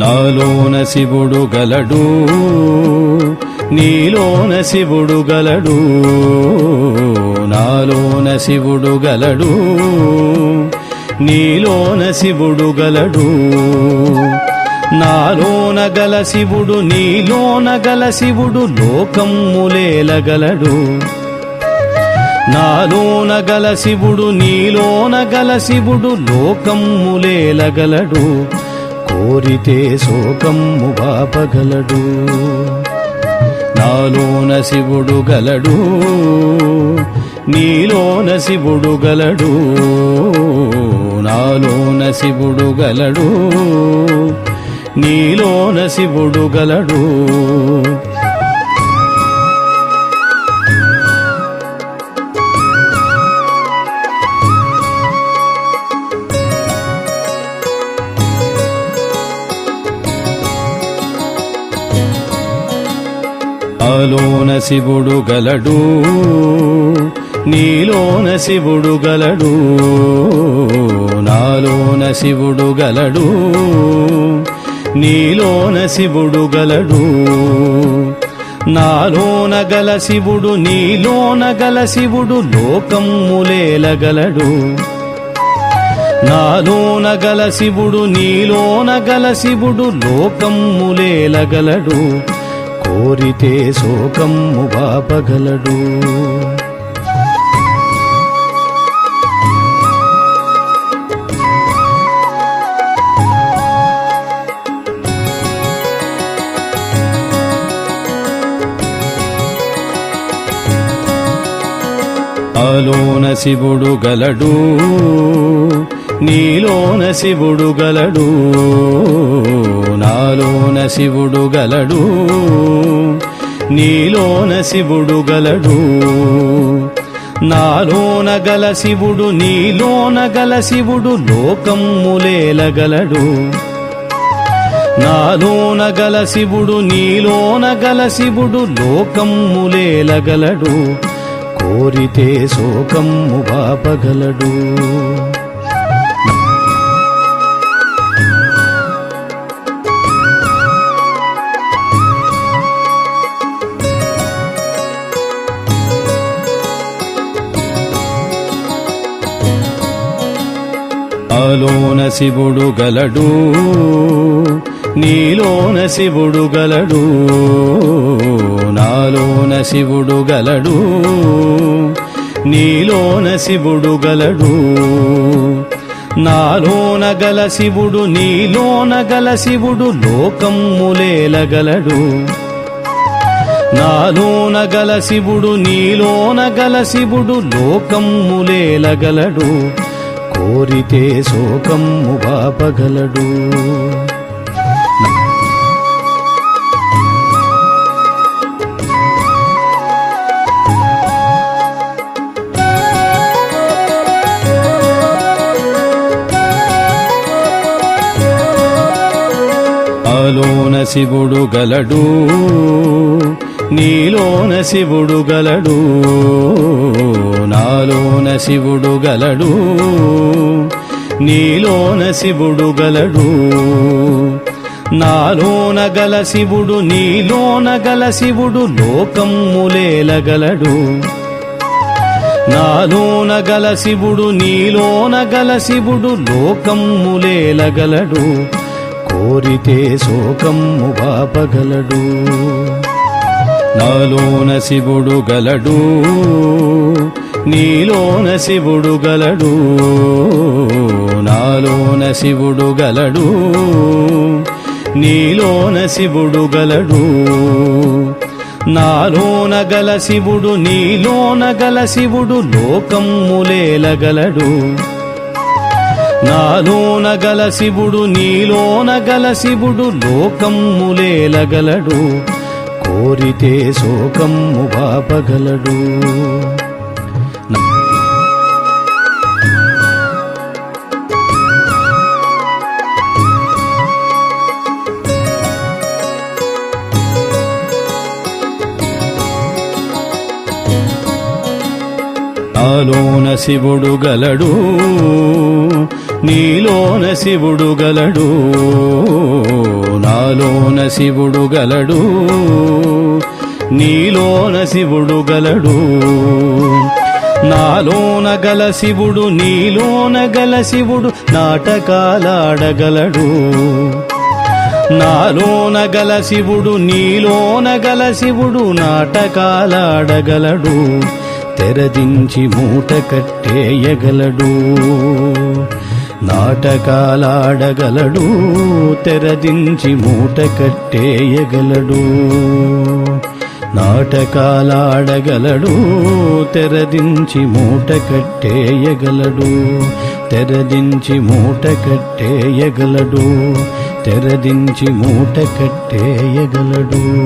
నాలోన శివుడు గలడు నీలోన శివుడు గలడు నాలోన శివుడు గలడు నీలోన శివుడు గలడు. నాలోన గల శివుడు నీలోన గల శివుడు లోకమ్ములేలగలడు నాలోన గల శివుడు నీలోన గల శివుడు లోకమ్ములేలగలడు కోరితే శోకమ్ము బాపగలడు నాలోన శివుడు గలడు. నీలోన శివుడు గలడు. నాలోన శివుడు గలడు. నీలోన శివుడు గలడు. నాలోన శివుడు గలడు నీలోన శివుడు గలడు నాలోన శివుడు గలడు నీలోన శివుడు గలడు. నాలోన గల శివుడు నీలోన గల శివుడు లోకమ్ములేలగలడు నాలోన గల శివుడు నీలోన గల శివుడు లోకమ్ములేలగలడు కోరితే శోకమ్ము బాపగలడు నాలోన శివుడు గలడు. నీలోన శివుడు గలడు నాలోన శివుడు గలడు నీలోన శివుడు గలడు. నాలోన గల శివుడు నీలోన గల శివుడు లోకమ్ములేలగలడు నాలోన గల శివుడు నీలోన గల శివుడు లోకమ్ములేలగలడు కోరితే శోకమ్ము బాపగలడు. నాలోన శివుడు గలడు. నీలోన శివుడు గలడు. నాలోన శివుడు గలడు. నీలోన శివుడు గలడు. నాలోన గల శివుడు నీలోన గల శివుడు లోకమ్ములేలగలడు నాలోన గల శివుడు నీలోన గల శివుడు లోకమ్ములేలగలడు కోరితే శోకమ్ము బాపగలడు నాలోన శివుడు గలడు. నీలోన శివుడు గలడు నాలోన శివుడు గలడు నీలోన శివుడు గలడు. నాలోన గల శివుడు నీలోన గల శివుడు లోకమ్ములేలగలడు నాలోన గల శివుడు నీలోన గల శివుడు లోకమ్ములేలగలడు కోరితే శోకమ్ము బాపగలడు నాలోన శివుడు గలడు నీలోన శివుడు గలడు నాలోన శివుడు గలడు నీలోన శివుడు గలడు. నాలోన గల శివుడు నీలోన గల శివుడు లోకమ్ములేలగలడు నాలోన గల శివుడు నీలోన గల శివుడు లోకమ్ములేలగలడు కోరితే శోకమ్ము బాపగలడు నాలోన శివుడు గలడు నీలోన శివుడు గలడు. నాలోన శివుడు గలడు నీలోన శివుడు గలడు. నాలోన గల శివుడు నీలోన గల శివుడు నాటకాలాడగలడు. నాలోన గల శివుడు నీలోన గల శివుడు నాటకాలాడగలడు. తెరదించి మూట కట్టేయగలడు. నాటకాలాడగలడు తెరదించి మూట కట్టేయగలడు. నాటకాలాడగలడు తెరదించి మూట కట్టేయగలడు. తెరదించి మూట కట్టేయగలడు. తెరదించి మూట కట్టేయగలడు.